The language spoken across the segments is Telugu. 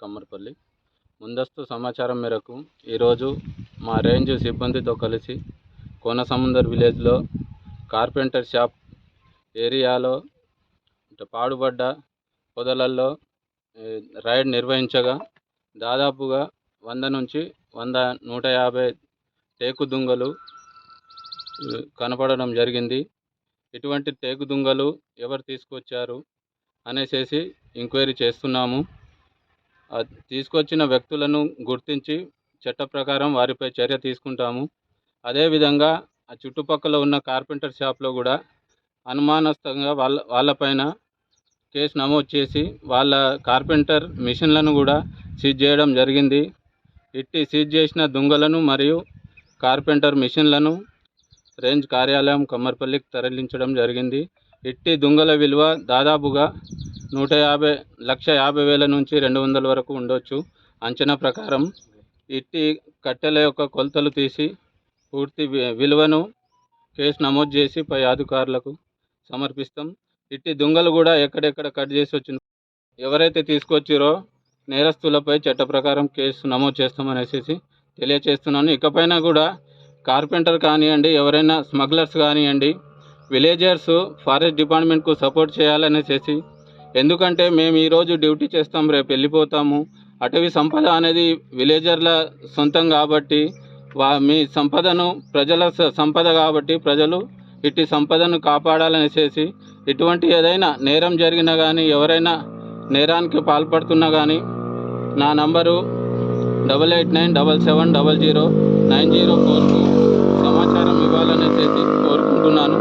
కమ్మర్పల్లి. ముందస్తు సమాచారం మేరకు ఈరోజు మా రేంజ్ సిబ్బందితో కలిసి కోనసముందర్ విలేజ్లో కార్పెంటర్ షాప్ ఏరియాలో పాడుబడ్డ పొదలల్లో రైడ్ నిర్వహించగా దాదాపుగా వంద నుంచి వంద నూట యాభై టేకు దుంగలు కనపడడం జరిగింది. ఇటువంటి టేకు దుంగలు ఎవరు తీసుకొచ్చారు అనేసేసి ఎంక్వైరీ చేస్తున్నాము. తీసుకొచ్చిన వ్యక్తులను గుర్తించి చట్ట ప్రకారం వారిపై చర్య తీసుకుంటాము. అదేవిధంగా ఆ చుట్టుపక్కల ఉన్న కార్పెంటర్ షాప్లో కూడా అనుమానస్తంగా వాళ్ళ వాళ్ళపైన కేసు నమోదు చేసి వాళ్ళ కార్పెంటర్ మిషన్లను కూడా సీజ్ చేయడం జరిగింది. ఇట్టి సీజ్ చేసిన దొంగలను మరియు కార్పెంటర్ మిషన్లను రేంజ్ కార్యాలయం కమ్మర్పల్లికి తరలించడం జరిగింది. ఇట్టి దొంగల విలువ దాదాపుగా నూట యాభై లక్ష యాభై వేల నుంచి రెండు వందల వరకు ఉండొచ్చు. అంచనా ప్రకారం ఇట్టి కట్టెల యొక్క కొలతలు తీసి పూర్తి విలువను కేసు నమోదు చేసి పై అధికారులకు సమర్పిస్తాం. ఇట్టి దొంగలు కూడా ఎక్కడెక్కడ కట్ చేసి వచ్చిన ఎవరైతే తీసుకొచ్చిరో నేరస్తులపై చట్ట ప్రకారం కేసు నమోదు చేస్తామనేసి తెలియచేస్తున్నాను. ఇకపైన కూడా కార్పెంటర్ కానివ్వండి ఎవరైనా స్మగ్లర్స్ కానివ్వండి విలేజర్స్ ఫారెస్ట్ డిపార్ట్మెంట్కు సపోర్ట్ చేయాలనేసి ఎందుకంటే మేము ఈరోజు డ్యూటీ చేస్తాం రేపు వెళ్ళిపోతాము. అటవీ సంపద అనేది విలేజర్ల సొంతం కాబట్టి వా మీ సంపదను ప్రజల స- సంపద కాబట్టి ప్రజలు ఇట్టి సంపదను కాపాడాలనేసేసి ఇటువంటి ఏదైనా నేరం జరిగినా కానీ ఎవరైనా నేరానికి పాల్పడుతున్నా కానీ నా number double eight nine double seven double zero nine zero ఫోర్కు సమాచారం ఇవ్వాలనేసి కోరుకుంటున్నాను.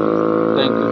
Thank you